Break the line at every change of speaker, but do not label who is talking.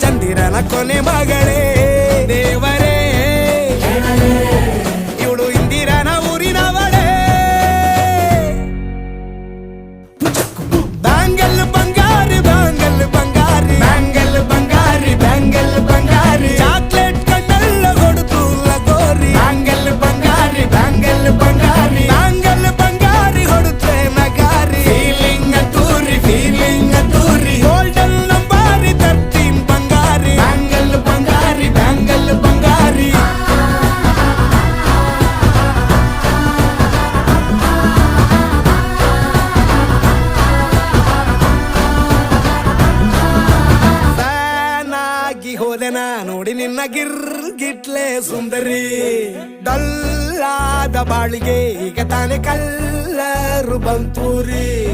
ಚಂದಿರನ ಕೊನೆ ಮಗಳೇ ನಾ ನೋಡಿ ನಿನ್ನ ಗಿರ್ ಗಿಟ್ಲೆ ಸುಂದರಿ. ಡಲ್ಲಾದ ಬಾಳಿಗೆ ಈಗ ತಾನೆ ಕಲ್ಲರು ಬಂತೂರಿ.